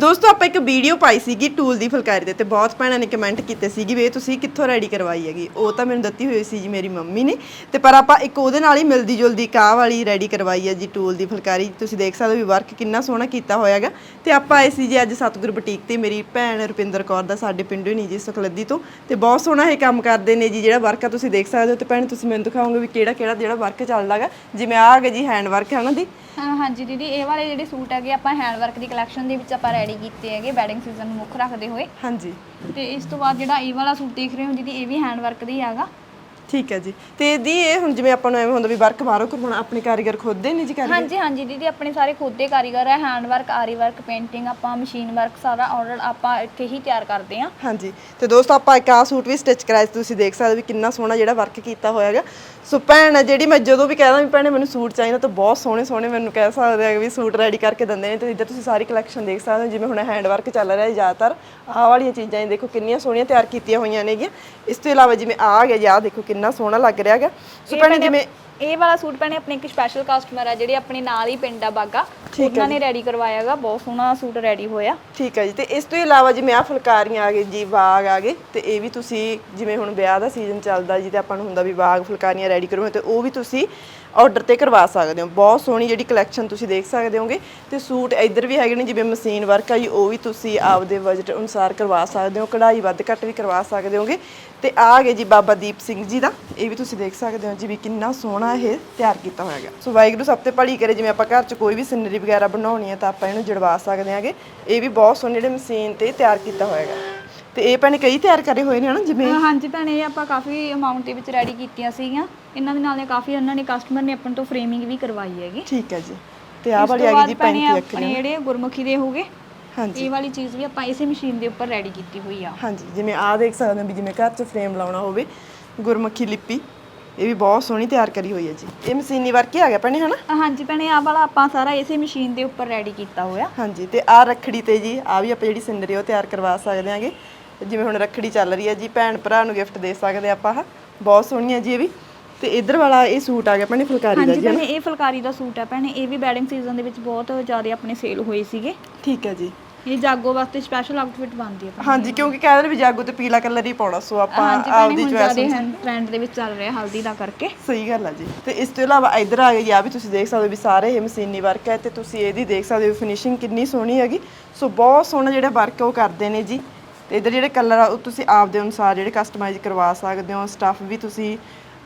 ਦੋਸਤੋ, ਆਪਾਂ ਇੱਕ ਵੀਡੀਓ ਪਾਈ ਸੀਗੀ ਟੂਲ ਦੀ ਫੁਲਕਾਰੀ ਦੇ ਤੇ ਬਹੁਤ ਭੈਣਾਂ ਨੇ ਕਮੈਂਟ ਕੀਤੇ ਸੀਗੇ ਵੀ ਇਹ ਤੁਸੀਂ ਕਿੱਥੋਂ ਰੈਡੀ ਕਰਵਾਈ ਹੈਗੀ। ਉਹ ਤਾਂ ਮੈਨੂੰ ਦਿੱਤੀ ਹੋਈ ਸੀ ਜੀ ਮੇਰੀ ਮੰਮੀ ਨੇ। ਤੇ ਪਰ ਆਪਾਂ ਇੱਕ ਉਹਦੇ ਨਾਲ ਹੀ ਮਿਲਦੀ ਜੁਲਦੀ ਕਾਹ ਵਾਲੀ ਰੈਡੀ ਕਰਵਾਈ ਹੈ ਜੀ ਟੂਲ ਦੀ ਫੁਲਕਾਰੀ। ਤੁਸੀਂ ਦੇਖ ਸਕਦੇ ਹੋ ਵੀ ਵਰਕ ਕਿੰਨਾ ਸੋਹਣਾ ਕੀਤਾ ਹੋਇਆ ਹੈਗਾ। ਤੇ ਆਪਾਂ ਆਏ ਸੀ ਜੀ ਅੱਜ ਸਤਿਗੁਰ ਬੁਟੀਕ ਤੇ। ਮੇਰੀ ਭੈਣ ਰੁਪਿੰਦਰ ਕੌਰ ਦਾ ਸਾਡੇ ਪਿੰਡੋਂ ਨਹੀਂ ਜੀ, ਸੁਖਲੱਦੀ ਤੋਂ। ਤੇ ਬਹੁਤ ਸੋਹਣਾ ਇਹ ਕੰਮ ਕਰਦੇ ਨੇ ਜੀ। ਜਿਹੜਾ ਵਰਕ ਆ ਤੁਸੀਂ ਦੇਖ ਸਕਦੇ ਹੋ। ਤੇ ਭੈਣ, ਤੁਸੀਂ ਮੈਨੂੰ ਦਿਖਾਓਗੇ ਵੀ ਕਿਹੜਾ ਕਿਹੜਾ ਜਿਹੜਾ ਵਰਕ ਚੱਲਦਾ ਹੈਗਾ। ਜਿਵੇਂ ਆਹ ਹੈਗਾ ਜੀ ਹੈਂਡ ਵਰਕ ਹੈ ਉਹਨਾਂ ਦੀ। ਹਾਂਜੀ ਦੀਦੀ, ਇਹ ਵਾਲੇ ਜਿਹੜੇ ਸੂਟ ਹੈਗੇ ਆਪਾਂ ਹੈਂਡ ਵਰਕ ਦੀ ਕਲੈਕਸ਼ਨ ਦੇ ਵਿੱਚ ਆਪਾਂ ਰੈਡੀ ਕੀਤੇ ਹੈਗੇ ਵੈਡਿੰਗ ਸੀਜ਼ਨ ਨੂੰ ਮੁੱਖ ਰੱਖਦੇ ਹੋਏ। ਹਾਂਜੀ। ਤੇ ਇਸ ਤੋਂ ਬਾਅਦ ਜਿਹੜਾ ਇਹ ਵਾਲਾ ਸੂਟ ਦੇਖ ਰਹੇ ਹੋ ਦੀਦੀ ਇਹ ਵੀ ਹੈਂਡ ਵਰਕ ਦਾ ਹੀ ਹੈਗਾ। ਠੀਕ ਹੈ ਜੀ। ਤੇ ਦੀ ਇਹ ਹੁਣ ਜਿਵੇਂ ਆਪਾਂ ਨੂੰ ਐਵੇਂ ਹੁੰਦਾ ਵੀ ਵਰਕ ਬਾਹਰੋਂ ਕਰਵਾਉਣਾ ਆਪਣੇ ਕਾਰੀਗਰ ਖੁਦ ਦੇ ਨੇ ਜੀ ਕਾਰੀਗਰ? ਹਾਂਜੀ ਹਾਂਜੀ ਦੀਦੀ ਆਪਣੇ ਸਾਰੇ ਖੁਦ ਦੇ ਕਾਰੀਗਰ ਹੈ ਹੈਂਡ ਵਰਕ ਆਰੀ ਵਰਕ ਪੇਂਟਿੰਗ ਆਪਾਂ ਮਸ਼ੀਨ ਵਰਕ ਸਾਰਾ ਆਰਡਰ ਆਪਾਂ ਇੱਥੇ ਹੀ ਤਿਆਰ ਕਰਦੇ ਹਾਂ। ਹਾਂਜੀ। ਤੇ ਦੋਸਤੋ ਆਪਾਂ ਇੱਕ ਆਹ ਸੂਟ ਵੀ ਸਟਿਚ ਕਰਾਇਆ ਸੀ ਤੁਸੀਂ ਦੇਖ ਸਕਦੇ ਹੋ ਵੀ ਕਿੰਨਾ ਸੋਹਣਾ ਜਿਹੜਾ ਵਰਕ ਕੀਤਾ ਹੋਇਆ ਹੈਗਾ। ਸੋ ਭੈਣ ਆ ਜਿਹੜੀ ਮੈਂ ਜਦੋਂ ਵੀ ਕਹਿੰਦਾ ਵੀ ਭੈਣੇ ਮੈਨੂੰ ਸੂਟ ਚਾਹੀਦਾ ਤਾਂ ਬਹੁਤ ਸੋਹਣੇ ਸੋਹਣੇ ਮੈਨੂੰ ਕਹਿ ਸਕਦੇ ਆ ਵੀ ਸੂਟ ਰੈਡੀ ਕਰਕੇ ਦਿੰਦੇ ਨੇ। ਤੇ ਇੱਧਰ ਤੁਸੀਂ ਸਾਰੀ ਕਲੈਕਸ਼ਨ ਦੇਖ ਸਕਦੇ ਹੋ ਜਿਵੇਂ ਹੁਣ ਹੈਂਡ ਵਰਕ ਚੱਲ ਰਿਹਾ ਹੈ ਜ਼ਿਆਦਾਤਰ। ਆਹ ਵਾਲੀਆਂ ਚੀਜ਼ਾਂ ਇਹ ਦੇਖੋ ਕਿੰਨੀਆਂ ਸੋਹਣੀਆਂ ਤਿਆਰ ਕੀਤੀਆਂ ਹੋਈਆਂ ਨੇਗੀਆਂ। ਇਸ ਤੋਂ ਇਲਾਵਾ ਜਿਵੇਂ ਆਹ ਆ ਗਿਆ ਜੀ ਆਹ ਦੇਖੋ ਕਿੰਨਾ ਸੋਹਣਾ ਲੱਗ ਰਿਹਾ ਹੈਗਾ। ਸੋ ਭੈਣੇ ਜਿਵੇਂ ਇਹ ਵਾਲਾ ਸੂਟ ਪੈਣੇ ਆਪਣੇ ਇੱਕ ਸਪੈਸ਼ਲ ਕਸਟਮਰ ਹੈ ਜਿਹੜੇ ਆਪਣੇ ਨਾਲ ਹੀ ਪਿੰਡ ਆ ਬਾਗਾ। ਉਹਨਾਂ ਨੇ ਰੈਡੀ ਕਰਵਾਇਆ ਹੈਗਾ ਬਹੁਤ ਸੋਹਣਾ ਸੂਟ ਰੈਡੀ ਹੋਇਆ। ਠੀਕ ਹੈ ਜੀ ਤੇ ਇਸ ਤੋਂ ਇਲਾਵਾ ਜਿਵੇਂ ਆ ਫੁਲਕਾਰੀਆਂ ਆ ਗਏ ਜੀ ਬਾਗ ਆ ਗਏ ਤੇ ਇਹ ਵੀ ਤੁਸੀਂ ਜਿਵੇਂ ਹੁਣ ਵਿਆਹ ਦਾ ਸੀਜ਼ਨ ਚੱਲਦਾ ਜੀ ਤੇ ਆਪਾਂ ਨੂੰ ਹੁੰਦਾ ਵੀ ਬਾਗ ਫੁਲਕਾਰੀਆਂ ਰੈਡੀ ਕਰੋ ਤੇ ਉਹ ਵੀ ਤੁਸੀਂ ਆਰਡਰ ਤੇ ਕਰਵਾ ਸਕਦੇ ਹੋ। ਬਹੁਤ ਸੋਹਣੀ ਜਿਹੜੀ ਕਲੈਕਸ਼ਨ ਤੁਸੀਂ ਦੇਖ ਸਕਦੇ ਹੋਗੇ। ਤੇ ਸੂਟ ਇੱਧਰ ਵੀ ਹੈਗੇ ਨੇ, ਜਿਵੇਂ ਮਸ਼ੀਨ ਵਰਕ ਆ ਜੀ, ਉਹ ਵੀ ਤੁਸੀਂ ਆਪਦੇ ਬਜਟ ਅਨੁਸਾਰ ਕਰਵਾ ਸਕਦੇ ਹੋ। ਕਢਾਈ ਵੱਧ ਘੱਟ ਵੀ ਕਰਵਾ ਸਕਦੇ ਹੋਗੇ। ਤੇ ਆ ਗਏ ਜੀ ਬਾਬਾ ਦੀਪ ਸਿੰਘ ਜੀ ਦਾ। ਇਹ ਵੀ ਤੁਸੀਂ ਦੇਖ ਸਕਦੇ ਹੋ ਜੀ ਵੀ ਕਿੰਨਾ ਸੋਹਣਾ ਇਹ ਤਿਆਰ ਕੀਤਾ ਹੋਇਆ ਹੈਗਾ। ਸੋ ਵਾਹਿਗੁਰੂ ਸਭ ਤੇ ਭਲੀ ਕਰੇ। ਜਿਵੇਂ ਆਪਾਂ ਘਰ 'ਚ ਕੋਈ ਵੀ ਸਿਨਰੀ ਵਗੈਰਾ ਬਣਾਉਣੀ ਹੈ ਤਾਂ ਆਪਾਂ ਇਹਨੂੰ ਜੜਵਾ ਸਕਦੇ ਹਾਂਗੇ। ਇਹ ਵੀ ਬਹੁਤ ਸੋਹਣੇ ਜਿਹੜੇ ਮਸ਼ੀਨ ਤੇ ਤਿਆਰ ਕੀਤਾ ਹੋਇਆ ਹੈਗਾ। ਤੇ ਇਹ ਭੈਣੇ ਕਈ ਤਿਆਰ ਕਰੇ ਹੋਏ ਨੇ ਹਨਾ ਜਿਵੇਂ ਹਾਂਜੀ ਭੈਣੇ ਇਹ ਆਪਾਂ ਕਾਫੀ ਅਮਾਉਂਟ ਦੇ ਵਿੱਚ ਰੈਡੀ ਕੀਤੀਆਂ ਸੀਗੀਆਂ। ਇਹਨਾਂ ਦੇ ਨਾਲ ਨੇ ਕਾਫੀ ਉਹਨਾਂ ਨੇ ਕਸਟਮਰ ਨੇ ਆਪਾਂ ਤੋਂ ਫਰੇਮਿੰਗ ਵੀ ਕਰਵਾਈ ਹੈਗੀ। ਠੀਕ ਹੈ ਜੀ। ਤੇ ਆਹ ਇਸ ਵਾਲੀ ਤੋਂ ਆ ਗਈ ਬਾਅਦ ਜੀ ਭੈਣੇ 35 ਅੱਖ ਆਪਣੇ ਜਿਹੜੇ ਗੁਰਮੁਖੀ ਦੇ ਹੋਗੇ ਹਾਂਜੀ। ਇਹ ਵਾਲੀ ਚੀਜ਼ ਵੀ ਆਪਾਂ ਇਸੇ ਮਸ਼ੀਨ ਦੇ ਉੱਪਰ ਰੈਡੀ ਕੀਤੀ ਹੋਈ ਆ। ਹਾਂਜੀ ਜਿਵੇਂ ਆਹ ਦੇਖ ਸਕਦੇ ਹੋ ਵੀ ਜਿਵੇਂ ਘਰ 'ਚ ਫਰੇਮ ਲਾਉਣਾ ਹੋਵੇ ਗੁਰਮੱਖੀ ਲਿਪੀ ਇਹ ਵੀ ਬਹੁਤ ਸੋਹਣੀ ਤਿਆਰ ਕਰੀ ਹੋਈ ਹੈ ਜੀ। ਇਹ ਮਸ਼ੀਨੀ ਵਰਕ ਹੀ ਆ ਗਿਆ ਭੈਣੇ ਹਨਾ? ਹਾਂਜੀ ਭੈਣੇ ਆਹ ਵਾਲਾ ਆਪਾਂ ਸਾਰਾ ਇਸੇ ਮਸ਼ੀਨ ਦੇ ਉੱਪਰ ਰੈਡੀ ਕੀਤਾ ਹੋਇਆ। ਹਾਂਜੀ ਤੇ ਆਹ ਰੱਖੜੀ ਤੇ ਜੀ ਆ ਵੀ ਆਪਾਂ ਜਿਹੜੀ ਸਿਨਰੀ ਉਹ ਤਿਆਰ ਕਰਵਾ ਸਕਦੇ ਹਾਂਗੇ। ਜਿਵੇਂ ਹੁਣ ਰੱਖੜੀ ਚੱਲ ਰਹੀ ਹੈ ਜੀ ਭੈਣ ਭਰਾ ਨੂੰ ਗਿਫਟ ਦੇ ਸਕਦੇ ਆਪਾਂ ਆਹ ਬਹੁਤ ਸੋਹਣੀ ਹੈ ਜੀ ਇਹ ਵੀ। ਤੇ ਇਧਰ ਵਾਲਾ ਇਹ ਸੂਟ ਆ ਗਿਆ ਭੈਣੇ ਫੁਲਕਾਰੀ ਦਾ ਹਾਂਜੀ ਜੀ ਭੈਣੇ ਇਹ ਫੁਲਕਾਰੀ ਦਾ ਸੂਟ ਹੈ ਭੈਣੇ। ਇਹ ਵੀ ਵੈਡਿੰਗ ਸੀਜ਼ਨ ਦੇ ਵਿੱਚ ਬਹੁਤ ਜ਼ਿਆਦਾ ਆਪਣੇ ਸੇਲ ਹੋਏ ਸੀਗੇ। ਠੀਕ ਹੈ ਜੀ। ਇਹ ਜਾਗੋ ਵਾਸਤੇ ਸਪੈਸ਼ਲ ਆਊਟਫਿਟ ਬਣਦੀ ਹੈ ਹਾਂਜੀ ਕਿਉਂਕਿ ਕਹਿੰਦੇ ਨੇ ਵੀ ਜਾਗੋ ਤੇ ਪੀਲਾ ਕਲਰ ਹੀ ਪਾਉਣਾ ਸੋ ਆਪਾਂ ਹਾਂਜੀ ਭੈਣੇ ਆਪਦੀ ਹੁਣ ਚੁਆਇਸ ਜ਼ਿਆਦਾ ਟ੍ਰੈਂਡ ਦੇ ਵਿੱਚ ਚੱਲ ਰਿਹਾ ਹਲਦੀ ਦਾ ਕਰਕੇ। ਸਹੀ ਗੱਲ ਆ ਜੀ। ਤੇ ਇਸ ਤੋਂ ਇਲਾਵਾ ਇਧਰ ਆ ਗਈ ਆ ਵੀ ਤੁਸੀਂ ਦੇਖ ਸਕਦੇ ਹੋ ਵੀ ਸਾਰੇ ਇਹ ਮਸ਼ੀਨੀ ਵਰਕ ਹੈ ਤੇ ਤੁਸੀਂ ਇਹਦੀ ਦੇਖ ਸਕਦੇ ਹੋ ਫਿਨਿਸ਼ਿੰਗ ਕਿੰਨੀ ਸੋਹਣੀ ਹੈਗੀ। ਸੋ ਬਹੁਤ ਸੋਹਣਾ ਜਿਹੜਾ ਵਰਕ ਉਹ ਕਰਦੇ ਨੇ ਜੀ। ਤੇ ਇਧਰ ਜਿਹੜੇ ਕਲਰ ਆ, ਉਹ ਤੁਸੀਂ ਆਪ ਦੇ ਅਨੁਸਾਰ ਜਿਹੜੇ ਕਸਟਮਾਈਜ਼ ਕਰਵਾ ਸਕਦੇ ਹੋ ਸਟੱਫ ਵੀ ਤੁਸੀਂ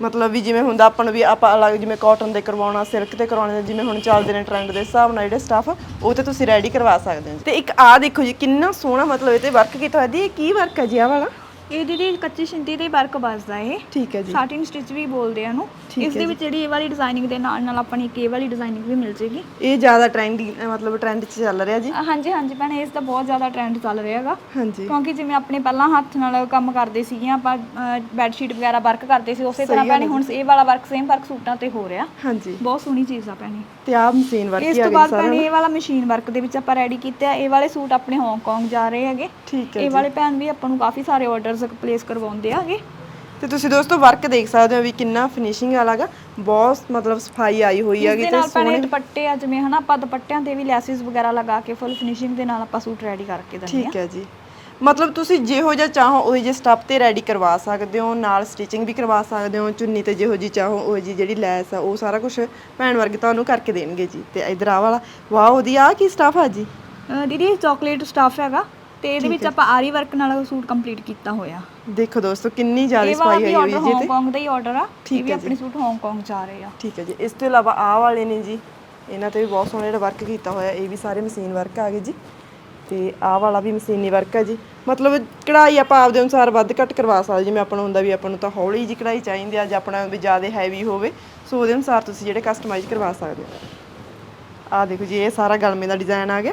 ਮਤਲਬ ਵੀ ਜਿਵੇਂ ਹੁੰਦਾ ਆਪਾਂ ਨੂੰ ਵੀ ਆਪਾਂ ਅਲੱਗ ਜਿਵੇਂ ਕਾਟਨ ਦੇ ਕਰਵਾਉਣਾ ਸਿਲਕ ਤੇ ਕਰਵਾਉਣੇ ਜਿਵੇਂ ਹੁਣ ਚੱਲਦੇ ਨੇ ਟ੍ਰੈਂਡ ਦੇ ਹਿਸਾਬ ਨਾਲ ਜਿਹੜੇ ਸਟੱਫ ਉਹ ਤੇ ਤੁਸੀਂ ਰੈਡੀ ਕਰਵਾ ਸਕਦੇ ਹੋ। ਤੇ ਇੱਕ ਆ ਦੇਖੋ ਜੀ, ਕਿੰਨਾ ਸੋਹਣਾ ਮਤਲਬ ਇਹ ਤੇ ਵਰਕ ਕੀਤਾ ਹੋਇਆ ਦੀ ਇਹ ਕੀ ਵਰਕ ਹੈ ਜੀ ਆ ਵਾਲਾ? ਇਹ ਦੀਦੀ ਕੱਚੀ ਸ਼ਿੰਦੀ ਦੇ ਵਰਕ ਬਸਦਾ ਇਹ। ਠੀਕ ਹੈ ਜੀ। ਸਾਟਿਨ ਸਟਿਚ ਵੀ ਬੋਲਦੇ ਆ ਇਹਨੂੰ। ਇਸ ਦੇ ਵਿੱਚ ਜਿਹੜੀ ਇਹ ਵਾਲੀ ਡਿਜ਼ਾਈਨਿੰਗ ਦੇ ਨਾਲ ਨਾਲ ਆਪਾਂ ਨੂੰ ਇੱਕ ਇਹ ਵਾਲੀ ਡਿਜ਼ਾਈਨਿੰਗ ਵੀ ਮਿਲ ਜੇਗੀ। ਇਹ ਜ਼ਿਆਦਾ ਟ੍ਰੈਂਡੀ ਮਤਲਬ ਟ੍ਰੈਂਡ 'ਚ ਚੱਲ ਰਿਹਾ ਜੀ। ਹਾਂਜੀ ਹਾਂਜੀ ਭੈਣੇ ਇਸ ਦਾ ਬਹੁਤ ਜ਼ਿਆਦਾ ਟ੍ਰੈਂਡ ਚੱਲ ਰਿਹਾ ਹੈਗਾ। ਹਾਂਜੀ। ਕਿਉਂਕਿ ਜਿਵੇਂ ਆਪਣੇ ਪਹਿਲਾਂ ਹੱਥ ਨਾਲ ਕੰਮ ਕਰਦੇ ਸੀਗੇ ਆਪਾਂ ਬੈੱਡ ਸ਼ੀਟ ਵਗੈਰਾ ਵਰਕ ਕਰਦੇ ਸੀ ਉਸੇ ਤਰ੍ਹਾਂ ਭੈਣੇ ਹੁਣ ਇਹ ਵਾਲਾ ਵਰਕ ਸੇਮ ਵਰਕ ਸੂਟਾਂ ਤੇ ਹੋ ਰਿਹਾ। ਹਾਂਜੀ। ਬਹੁਤ ਸੋਹਣੀ ਚੀਜ਼ ਆ ਭੈਣੇ। ਤੇ ਆਹ ਮਸ਼ੀਨ ਵਰਕ ਇਸ ਹੀ ਆ ਤੋਂ ਬਾਅਦ ਭੈਣੇ ਇਹ ਵਾਲਾ ਮਸ਼ੀਨ ਵਰਕ ਦੇ ਵਿੱਚ ਆਪਾਂ ਰੈਡੀ ਕੀਤਾ। ਇਹ ਵਾਲੇ ਸੂਟ ਆਪਣੇ ਹਾਂਗਕਾਂਗ ਜਾ ਰਹੇ ਹੈਗੇ। ਠੀਕ ਹੈ ਇਹ ਵਾਲੇ ਭੈਣ ਵੀ ਆਪਾਂ ਨੂੰ ਕਾਫੀ ਸਾਰੇ ਆਰਡਰਸ ਪਲੇਸ ਕਰਵਾਉਂਦੇ ਆਗੇ। ਤੇ ਤੁਸੀਂ ਦੋਸਤੋ ਵਰਕ ਦੇਖ ਸਕਦੇ ਹੋ ਵੀ ਕਿੰਨਾ ਫਿਨਿਸ਼ਿੰਗ ਵਾਲਾਗਾ ਬਹੁਤ ਮਤਲਬ ਸਫ਼ਾਈ ਆਈ ਹੋਈ ਹੈਗੀ ਤੇ ਭੈਣੇ ਦੁਪੱਟੇ ਆ ਜਿਵੇਂ ਹਨਾ ਆਪਾਂ ਦੁਪੱਟਿਆਂ ਤੇ ਵੀ ਲੈਸਿਸ ਵਗੈਰਾ ਲਗਾ ਕੇ ਫੁੱਲ ਫਿਨਿਸ਼ਿੰਗ ਦੇ ਨਾਲ ਆਪਾਂ ਸੂਟ ਰੈਡੀ ਕਰਕੇ ਦਿੰਦੇ ਠੀਕ ਹੈ ਜੀ। ਮਤਲਬ ਤੁਸੀਂ ਜਿਹੋ ਜਿਹਾ ਚਾਹੋ ਉਹ ਜਿਹੇ ਸਟੱਫ ਤੇ ਰੈਡੀ ਕਰਵਾ ਸਕਦੇ ਹੋ ਨਾਲ ਸਟਿਚਿੰਗ ਵੀ ਕਰਵਾ ਸਕਦੇ ਹੋ ਚੁੰਨੀ ਤੇ ਜਿਹੋ ਜੀ ਚਾਹੋ ਉਹ ਜੀ ਜਿਹੜੀ ਲੈਸ ਆ ਉਹ ਸਾਰਾ ਕੁਝ ਭੈਣ ਵਰਗ ਤੁਹਾਨੂੰ ਕਰਕੇ ਦੇਣਗੇ ਜੀ। ਤੇ ਇਧਰ ਆ ਵਾਲਾ ਵਾਓ ਦੀ ਆ ਕੀ ਸਟੱਫ ਆ ਜੀ? ਆ ਦੀਦੀ ਚਾਕਲੇਟ ਸਟਫ ਹੈਗਾ। ਤੇ ਇਹਦੇ ਵਿੱਚ ਆਪਾਂ ਆਰੀ ਵਰਕ ਨਾਲ ਸੂਟ ਕੰਪਲੀਟ ਕੀਤਾ ਹੋਇਆ। ਦੇਖੋ ਦੋਸਤੋ ਕਿੰਨੀ ਜ਼ਿਆਦਾ ਇਹ ਸਫ਼ਾਈ ਹੋਈ ਆਰਡਰ ਜੀ ਤੇ ਹਾਂਗਕਾਂਗ ਦਾ ਹੀ ਆਰਡਰ ਆ। ਇਹ ਵੀ ਆਪਣੇ ਸੂਟ ਹਾਂਗਕਾਂਗ ਜਾ ਰਹੇ ਆ। ਠੀਕ ਹੈ ਜੀ। ਇਸ ਤੋਂ ਇਲਾਵਾ ਆਹ ਵਾਲੇ ਨੇ ਜੀ ਇਹਨਾਂ ਤੇ ਵੀ ਬਹੁਤ ਸੋਹਣਾ ਜਿਹੜਾ ਵਰਕ ਕੀਤਾ ਹੋਇਆ। ਇਹ ਵੀ ਸਾਰੇ ਮਸ਼ੀਨ ਵਰਕ ਆ ਗਏ ਜੀ। ਤੇ ਆਹ ਵਾਲਾ ਵੀ ਮਸ਼ੀਨੀ ਵਰਕ ਹੈ ਜੀ। ਮਤਲਬ ਕਢਾਈ ਆਪਾਂ ਆਪਦੇ ਅਨੁਸਾਰ ਵੱਧ ਘੱਟ ਕਰਵਾ ਸਕਦੇ। ਜਿਵੇਂ ਆਪਾਂ ਨੂੰ ਹੁੰਦਾ ਵੀ ਆਪਾਂ ਨੂੰ ਤਾਂ ਹੌਲੀ ਜੀ ਕਢਾਈ ਚਾਹੀਦੀ ਆ ਜਾਂ ਆਪਣਾ ਵੀ ਜ਼ਿਆਦਾ ਹੈਵੀ ਹੋਵੇ। ਸੋ ਉਹਦੇ ਅਨੁਸਾਰ ਤੁਸੀਂ ਜਿਹੜੇ ਕਸਟਮਾਈਜ਼ ਕਰਵਾ ਸਕਦੇ ਹੋ। ਆਹ ਦੇਖੋ ਜੀ ਇਹ ਸਾਰਾ ਗਲਮੇ ਦਾ ਡਿਜ਼ਾਈਨ ਆ ਗਿਆ।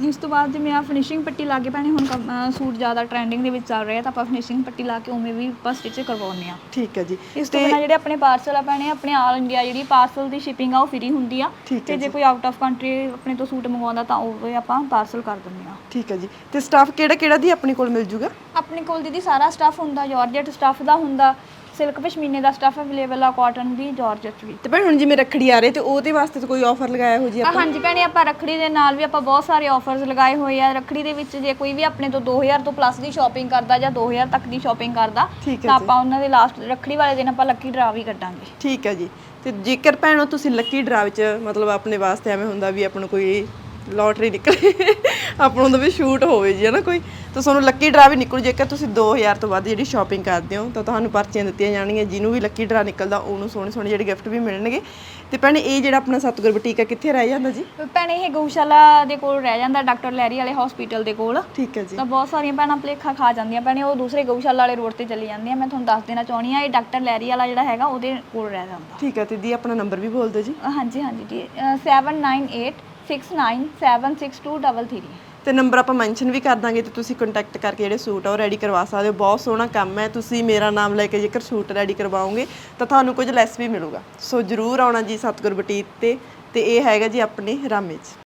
ਇਸ ਤੋਂ ਬਾਅਦ ਜਿਵੇਂ ਆ ਫਿਨਿਸ਼ਿੰਗ ਪੱਟੀ ਲਾ ਕੇ ਪੈਣੇ ਹੁਣ ਕੰਮ- ਅਹ ਸੂਟ ਜ਼ਿਆਦਾ ਟ੍ਰੈਂਡਿੰਗ ਦੇ ਵਿੱਚ ਚੱਲ ਰਿਹਾ ਤਾਂ ਆਪਾਂ ਫਿਨਿਸ਼ਿੰਗ ਪੱਟੀ ਲਾ ਕੇ ਉਵੇਂ ਵੀ ਆਪਾਂ ਸਟਿਚ ਕਰਵਾਉਂਦੇ ਆ ਠੀਕ ਹੈ ਜੀ। ਇਸ ਤੋਂ ਬਿਨਾਂ ਜਿਹੜੇ ਆਪਣੇ ਪਾਰਸਲ ਆ ਪੈਣੇ ਆਪਣੇ ਆਲ ਇੰਡੀਆ ਜਿਹੜੀ ਪਾਰਸਲ ਦੀ ਸ਼ਿਪਿੰਗ ਆ ਉਹ ਫ੍ਰੀ ਹੁੰਦੀ ਆ। ਠੀਕ ਤੇ ਜੇ ਕੋਈ ਆਊਟ ਆਫ ਕੰਟਰੀ ਆਪਣੇ ਤੋਂ ਸੂਟ ਮੰਗਵਾਉਂਦਾ ਤਾਂ ਉਹ ਵੀ ਆਪਾਂ ਪਾਰਸਲ ਕਰ ਦਿੰਦੇ ਆ ਠੀਕ ਹੈ ਜੀ। ਤੇ ਸਟਾਫ ਕਿਹੜਾ ਕਿਹੜਾ ਦੀ ਆਪਣੇ ਕੋਲ ਮਿਲ ਜੂਗਾ? ਆਪਣੇ ਕੋਲ ਦੀਦੀ ਸਾਰਾ ਸਟਾਫ ਹੁੰਦਾ ਜਾਰਜਟ ਸਟਾਫ ਦਾ ਹੁੰਦਾ ਸਿਲਕ ਪਸ਼ਮੀਨੇ ਦਾ ਸਟਫ ਅਵੇਲੇਬਲ ਆ ਕਾਟਨ ਵੀ ਜਾਰਜਟ ਵੀ। ਤੇ ਭੈਣ ਹੁਣ ਜਿਵੇਂ ਰੱਖੜੀ ਆ ਰਹੀ ਤੇ ਉਹਦੇ ਵਾਸਤੇ ਤਾਂ ਕੋਈ ਆਫਰ ਲਗਾਇਆ ਹੋ ਜੀ ਆ ਹਾਂਜੀ ਭੈਣੇ ਆਪਾਂ ਰੱਖੜੀ ਦੇ ਨਾਲ ਵੀ ਆਪਾਂ ਬਹੁਤ ਸਾਰੇ ਆਫਰਸ ਲਗਾਏ ਹੋਏ ਆ। ਰੱਖੜੀ ਦੇ ਵਿੱਚ ਜੇ ਕੋਈ ਵੀ ਆਪਣੇ ਤੋਂ 2000 ਤੋਂ ਪਲੱਸ ਦੀ ਸ਼ਾਪਿੰਗ ਕਰਦਾ ਜਾਂ 2000 ਤੱਕ ਦੀ ਸ਼ਾਪਿੰਗ ਕਰਦਾ ਠੀਕ ਹੈ ਤਾਂ ਜੀ। ਆਪਾਂ ਉਹਨਾਂ ਦੇ ਲਾਸਟ ਰੱਖੜੀ ਵਾਲੇ ਦਿਨ ਆਪਾਂ ਲੱਕੀ ਡਰਾ ਵੀ ਕੱਢਾਂਗੇ। ਠੀਕ ਹੈ ਜੀ। ਤੇ ਜੇਕਰ ਭੈਣੋ ਤੁਸੀਂ ਲੱਕੀ ਡਰਾ ਵਿੱਚ ਮਤਲਬ ਆਪਣੇ ਵਾਸਤੇ ਐਵੇਂ ਹੁੰਦਾ ਵੀ ਆਪਾਂ ਨੂੰ ਕੋਈ ਲੋਟਰੀ ਨਿਕਲੇ। ਆਪਾਂ ਨੂੰ ਤਾਂ ਵੀ ਸ਼ੂਟ ਹੋਵੇ ਜੀ ਹੈ ਨਾ ਕੋਈ। ਤਾਂ ਤੁਹਾਨੂੰ ਲੱਕੀ ਡਰਾ ਵੀ ਨਿਕਲੂ ਜੇਕਰ ਤੁਸੀਂ 2000 ਤੋਂ ਵੱਧ ਜਿਹੜੀ ਸ਼ਾਪਿੰਗ ਕਰਦੇ ਹੋ ਤਾਂ ਤੁਹਾਨੂੰ ਪਰਚੀਆਂ ਦਿੱਤੀਆਂ ਜਾਣਗੀਆਂ ਜਿਹਨੂੰ ਵੀ ਲੱਕੀ ਡਰਾ ਨਿਕਲਦਾ ਉਹਨੂੰ ਸੋਹਣੇ ਸੋਹਣੇ ਜਿਹੜੇ ਗਿਫਟ ਵੀ ਮਿਲਣਗੇ। ਤੇ ਭੈਣੇ ਇਹ ਜਿਹੜਾ ਆਪਣਾ ਸਤਗੁਰ ਬੁਟੀਕ ਕਿੱਥੇ ਰਹਿ ਜਾਂਦਾ ਜੀ? ਭੈਣੇ ਇਹ ਗਊਸ਼ਾਲਾ ਦੇ ਕੋਲ ਰਹਿ ਜਾਂਦਾ ਡਾਕਟਰ ਲੈਰੀ ਵਾਲੇ ਹਸਪੀਟਲ ਦੇ ਕੋਲ। ਠੀਕ ਹੈ ਜੀ। ਤਾਂ ਬਹੁਤ ਸਾਰੀਆਂ ਭੈਣਾਂ ਭਲੇਖਾ ਖਾ ਜਾਂਦੀਆਂ। ਭੈਣੇ ਉਹ ਦੂਸਰੇ ਗਊਸ਼ਾਲਾ ਵਾਲੇ ਰੋਡ ਤੇ ਚਲੀ ਜਾਂਦੀਆਂ। ਮੈਂ ਤੁਹਾਨੂੰ ਦੱਸ ਦੇਣਾ ਚਾਹੁੰਦੀ ਆ ਇਹ ਡਾਕਟਰ ਲੈਰੀ ਵਾਲਾ ਜਿਹੜਾ ਹੈਗਾ ਉਹਦੇ ਕੋਲ ਰਹਿ ਜਾਂਦਾ। ਠੀਕ ਹੈ ਤੇ ਦੀ ਆਪਣਾ ਨੰਬਰ ਵੀ ਬੋਲ ਦਿਓ ਜੀ। ਹਾਂਜੀ ਹਾਂਜੀ ਜੀ। 7986976233 ਤੇ ਨੰਬਰ ਆਪਾਂ ਮੈਂਸ਼ਨ ਵੀ ਕਰ ਦਾਂਗੇ ਤੇ ਤੁਸੀਂ ਕੰਟੈਕਟ ਕਰਕੇ ਜਿਹੜੇ ਸੂਟ ਆ ਉਹ ਰੈਡੀ ਕਰਵਾ ਸਕਦੇ ਹੋ। ਬਹੁਤ ਸੋਹਣਾ ਕੰਮ ਹੈ। ਤੁਸੀਂ ਮੇਰਾ ਨਾਮ ਲੈ ਕੇ ਜੇਕਰ ਸੂਟ ਰੈਡੀ ਕਰਵਾਓਗੇ, ਤਾਂ ਤੁਹਾਨੂੰ ਕੁਝ ਲੈਸ ਵੀ ਮਿਲੂਗਾ। ਸੋ ਜਰੂਰ ਆਉਣਾ ਜੀ ਸਤਗੁਰ ਬੁਟੀਕ ਤੇ ਤੇ ਇਹ ਹੈਗਾ ਜੀ ਆਪਣੇ ਰਾਮੇ 'ਚ